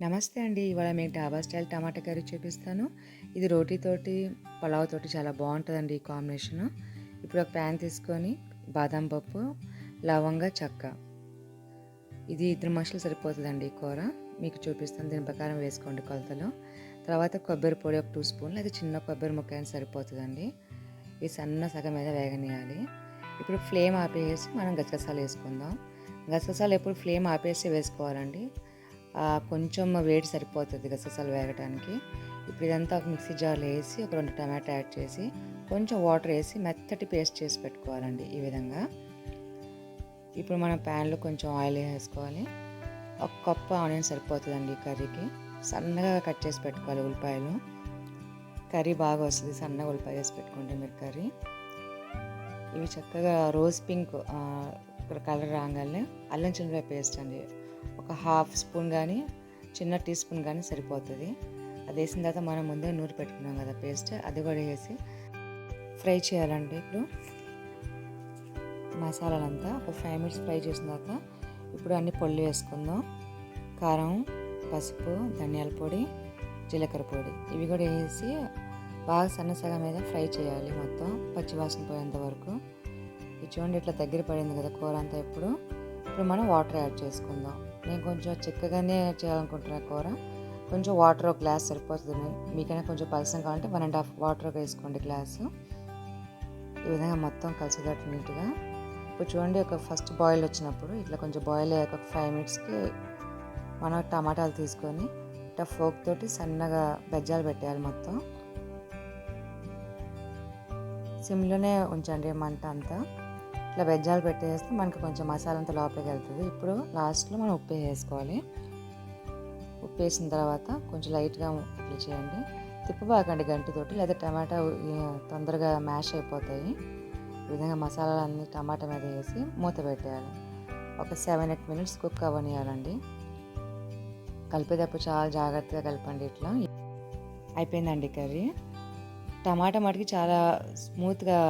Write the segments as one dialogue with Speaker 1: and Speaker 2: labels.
Speaker 1: నమస్తే అండి. ఇవాళ మీకు డాబా స్టైల్ టమాటా కర్రీ చూపిస్తాను. ఇది రోటీతోటి పులావ్ తోటి చాలా బాగుంటుందండి ఈ కాంబినేషన్. ఇప్పుడు ఒక ప్యాన్ తీసుకొని బాదం పప్పు లవంగ చెక్క. ఇది ఇద్దరు మనుషులు సరిపోతుందండి ఈ కూర. మీకు చూపిస్తాను దీని ప్రకారం వేసుకోండి కొలతలు. తర్వాత కొబ్బరి పొడి ఒక టూ స్పూన్లు లేదా చిన్న కొబ్బరి ముక్క అయినా సరిపోతుందండి. ఇది సన్న సగం మీద వేగనీయాలి ఇప్పుడు ఫ్లేమ్ ఆపేసి మనం గసగసాలు వేసుకుందాం. గసగసాలు ఎప్పుడు ఫ్లేమ్ ఆపేసి వేసుకోవాలండి. కొంచెం వేడి సరిపోతుంది గసగసాలు వేగటానికి. ఇప్పుడు ఇదంతా ఒక మిక్సీ జార్లో వేసి ఒక రెండు టమాటా యాడ్ చేసి కొంచెం వాటర్ వేసి మెత్తటి పేస్ట్ చేసి పెట్టుకోవాలండి ఈ విధంగా. ఇప్పుడు మనం ప్యాన్లో కొంచెం ఆయిల్ వేసుకోవాలి. ఒక కప్పు ఆనియన్ సరిపోతుందండి కర్రీకి. సన్నగా కట్ చేసి పెట్టుకోవాలి ఉల్లిపాయలు. కర్రీ బాగా వస్తుంది సన్నగా ఉల్లిపాయ వేసి పెట్టుకుంటే మీరు కర్రీ. ఇవి చక్కగా రోజ్ పింక్ ఇక్కడ కలర్ రాగానే అల్లం చిల్లిపాయ పేస్ట్ అండి. ఒక హాఫ్ స్పూన్ కానీ చిన్న టీ స్పూన్ కానీ సరిపోతుంది. అది వేసిన తర్వాత మనం ముందే నూరి పెట్టుకున్నాం కదా పేస్ట్. అది కూడా వేసి ఫ్రై చేయాలండి ఇప్పుడు. మసాలాలంతా ఒక ఫైవ్ మినిట్స్ ఫ్రై చేసిన తర్వాత ఇప్పుడు అన్ని పళ్ళు వేసుకుందాం. కారం పసుపు ధనియాల పొడి జీలకర్ర పొడి ఇవి కూడా వేసి బాగా సన్న సగం మీద ఫ్రై చేయాలి మొత్తం పచ్చివాసన పోయేంత వరకు. ఇది చూడండి ఇట్లా దగ్గర పడింది కదా కూర అంతా ఇప్పుడు. ఇప్పుడు మనం వాటర్ యాడ్ చేసుకుందాం. నేను కొంచెం చిక్కగానే చేయాలనుకుంటున్నా కూర. కొంచెం వాటర్ ఒక గ్లాస్ సరిపోతుంది. మీకైనా కొంచెం పలసం కావాలంటే వన్ అండ్ హాఫ్ వాటర్ వేసుకోండి గ్లాసు ఈ విధంగా మొత్తం కలిసిగట్టు నీట్గా. ఇప్పుడు చూడండి ఒక ఫస్ట్ బాయిల్ వచ్చినప్పుడు ఇట్లా కొంచెం బాయిల్ అయ్యాక ఒక ఫైవ్ మినిట్స్కి మనం టమాటాలు తీసుకొని ఇట్లా ఫోక్ తోటి సన్నగా బెజ్జాలు పెట్టేయాలి మొత్తం. సిమ్లోనే ఉంచండి మంట అంతా. ఇట్లా బెజ్జాలు పెట్టేస్తే మనకి కొంచెం మసాలా అంతా లోపలికి వెళ్తుంది. ఇప్పుడు లాస్ట్లో మనం ఉప్పు వేసుకోవాలి. ఉప్పు వేసిన తర్వాత కొంచెం లైట్గా ఇట్లా చేయండి. తిప్పబాకండి గంటితోటి లేదా టమాటా తొందరగా మ్యాష్ అయిపోతాయి. ఈ విధంగా మసాలాలన్నీ టమాటా మీద వేసి మూత పెట్టేయాలి. ఒక సెవెన్ ఎయిట్ మినిట్స్ కుక్ అవ్వనియాలండి. కలిపేటప్పుడు చాలా జాగ్రత్తగా కలపండి ఇట్లా. అయిపోయిందండి కర్రీ. టమాటా మటుకి చాలా స్మూత్గా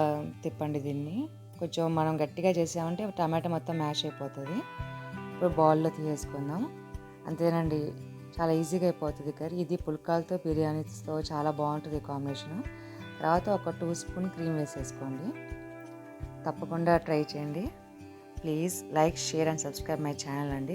Speaker 1: తిప్పండి దీన్ని. కొంచెం మనం గట్టిగా చేసామంటే టమాటా మొత్తం మ్యాష్ అయిపోతుంది. ఇప్పుడు బౌల్లో తీసేసుకుందాం. అంతేనండి చాలా ఈజీగా అయిపోతుంది కర్రీ. ఇది పుల్కాలతో బిర్యానీతో చాలా బాగుంటుంది కాంబినేషన్. తర్వాత ఒక టూ స్పూన్ క్రీమ్ వేసేసుకోండి. తప్పకుండా ట్రై చేయండి. Please like share and subscribe my channel అండి.